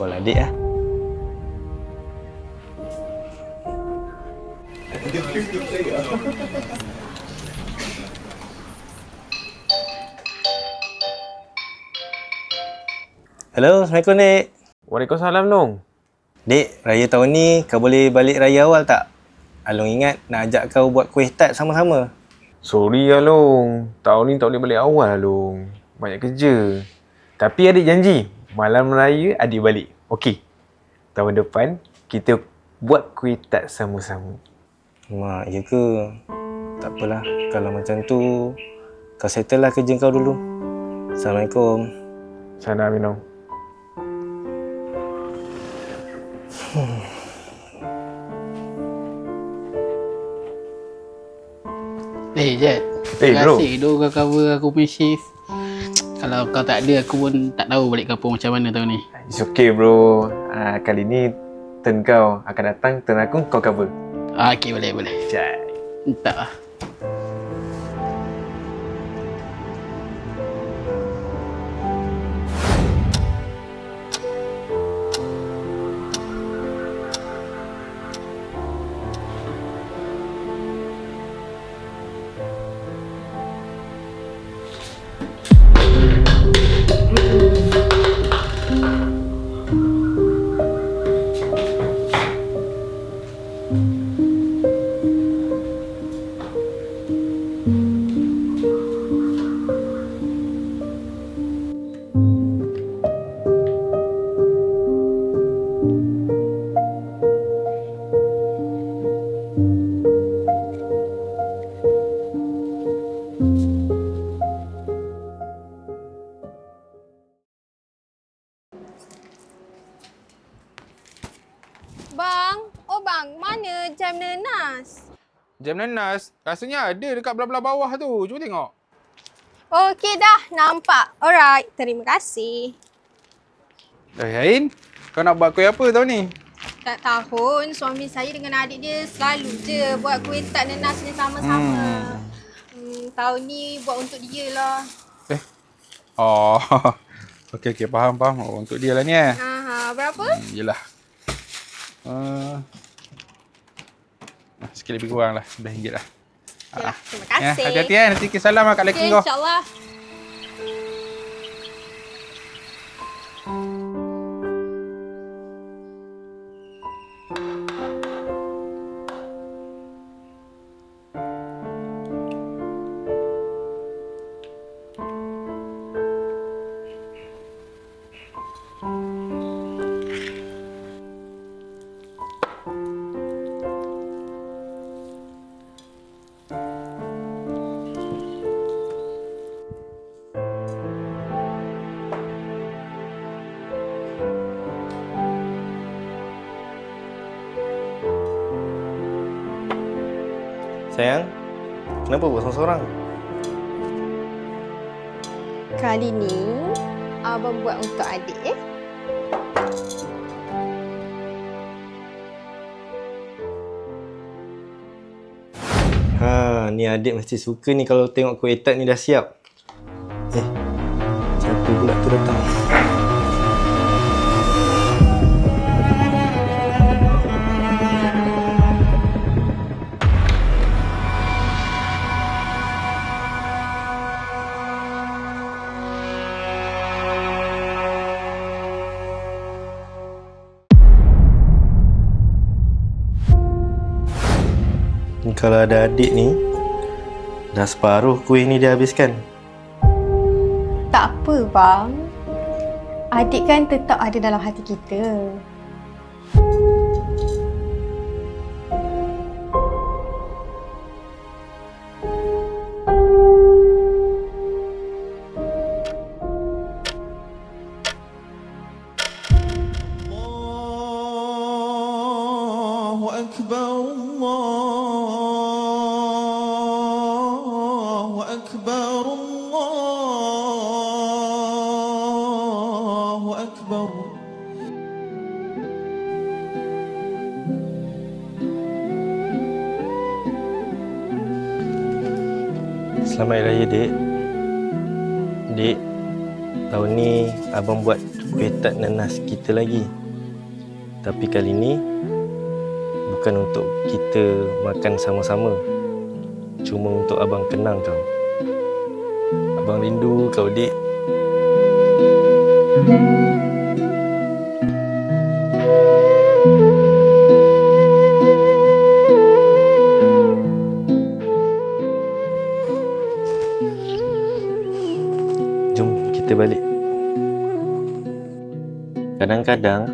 call adik lah. Hello, Assalamualaikum Dek. Waalaikumsalam Long. Dek, raya tahun ni kau boleh balik raya awal tak? Along ingat nak ajak kau buat kuih tat sama-sama. Sorry lah Long. Tahun ni tak boleh balik awal lah Long. Banyak kerja. Tapi adik janji, malam raya adik balik. Okey. Tahun depan kita buat kuih tat sama-sama. Mak, ya ke? Tak apalah. Kalau macam tu, kau settle lah kerja kau dulu. Assalamualaikum. Sana Aminong. Eh Jet Eh, Terima bro. kasih tu kau cover aku punya shift Kalau kau tak ada aku pun tak tahu balik kampung macam mana tahun ni It's okay bro. Ah, kali ni turn kau akan datang, turn aku kau cover. ah, Okay boleh boleh Jai. Tak Bang, oh bang, mana jam nenas? Jam nanas, rasanya ada dekat belah-belah bawah tu. Cuba tengok. Okey dah, nampak. Alright, terima kasih. Eh, Ain, kau nak buat kuih apa tahun ni? Tak tahun, suami saya dengan adik dia selalu je buat kuih tak nenas ni sama-sama. Hmm. Hmm, tahun ni buat untuk dia lah. Oh, okey, okey. Faham, faham. Oh, untuk dia lah ni eh. Aha, berapa? Hmm, yelah. Uh, sikit lebih kurang lah. RM9 lah. Yalah, terima Ya, kasih. hati-hati eh. Nanti kisah salam lah kat lelaki Okey, kau. insyaAllah. Sayang, kenapa buat seorang-seorang? Kali ni, abang buat untuk adik eh. Ha, ni adik mesti suka ni kalau tengok kuih tat ni dah siap. Eh, siapa pula tu datang? Kalau ada adik ni, dah separuh kuih ni dia habiskan. Tak apa bang. Adik kan tetap ada dalam hati kita. Selamat Hari Raya, Dek. Dek, tahun ni abang buat kuih nanas kita lagi. Tapi kali ni bukan untuk kita makan sama-sama. Cuma untuk abang kenang kau. Abang rindu kau, Dik. Jom kita balik. Kadang-kadang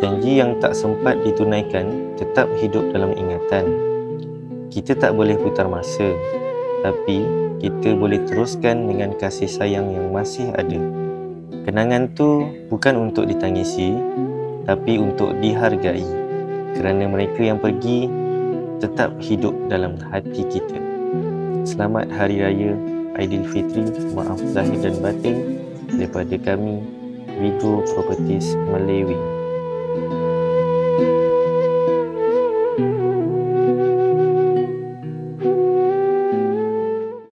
janji yang tak sempat ditunaikan tetap hidup dalam ingatan. Kita tak boleh putar masa, tapi kita boleh teruskan dengan kasih sayang yang masih ada. Kenangan tu bukan untuk ditangisi, tapi untuk dihargai. Kerana mereka yang pergi tetap hidup dalam hati kita. Selamat Hari Raya Aidilfitri, maaf lahir dan batin daripada kami Vigo Properties Malewi.